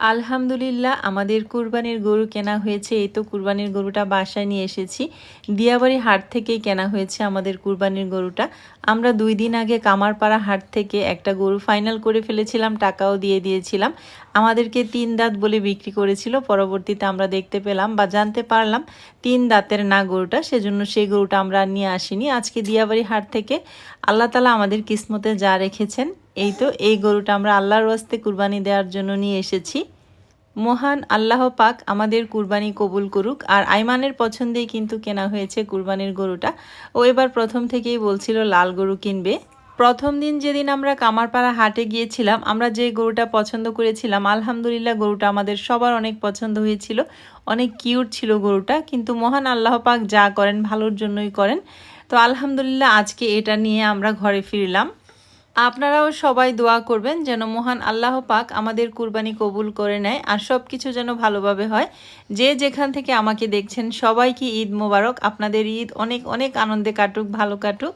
আলহামদুলিল্লাহ, আমাদের কুরবানির গরু কেনা হয়েছে। এই তো কুরবানির গরুটা বাসায় নিয়ে এসেছি। দিয়াবাড়ি হাট থেকেই কেনা হয়েছে আমাদের কুরবানির গরুটা। আমরা দুই দিন আগে কামারপাড়া হাট থেকে একটা গরু ফাইনাল করে ফেলেছিলাম, টাকাও দিয়ে দিয়েছিলাম। আমাদেরকে তিন দাঁত বলে বিক্রি করেছিল, পরবর্তীতে আমরা দেখতে পেলাম বা জানতে পারলাম তিন দাঁতের না গরুটা, সেজন্য সেই গরুটা আমরা নিয়ে আসিনি। আজকে দিয়াবাড়ি হাট থেকে আল্লাহ তালা আমাদের কিসমতে যা রেখেছেন এই তো, এই গরুটা আমরা আল্লাহর ওয়াস্তে কুরবানি দেওয়ার জন্য নিয়ে এসেছি। মহান আল্লাহ পাক আমাদের কুরবানি কবুল করুক, আর আইমানের পছন্দেই কিন্তু কেনা হয়েছে কুরবানির গরুটা। ও এবার প্রথম থেকেই বলছিল, লাল গরু কিনবে। প্রথম দিন যেদিন আমরা কামারপাড়া হাটে গিয়েছিলাম, আমরা যে গরুটা পছন্দ করেছিলাম, আলহামদুলিল্লাহ গরুটা আমাদের সবার অনেক পছন্দ হয়েছিল। অনেক কিউট ছিল গরুটা, কিন্তু মহান আল্লাহ পাক যা করেন ভালোর জন্যই করেন। তো আলহামদুলিল্লাহ আজকে এটা নিয়ে আমরা ঘরে ফিরলাম। আপনারাও সবাই দোয়া করবেন যেন মহান আল্লাহ পাক আমাদের কুরবানি কবুল করে নেয় আর সব কিছু যেন ভালোভাবে হয়। যে যেখান থেকে আমাকে দেখছেন সবাইকে ঈদ মোবারক। আপনাদের ঈদ অনেক অনেক আনন্দে কাটুক, ভালো কাটুক।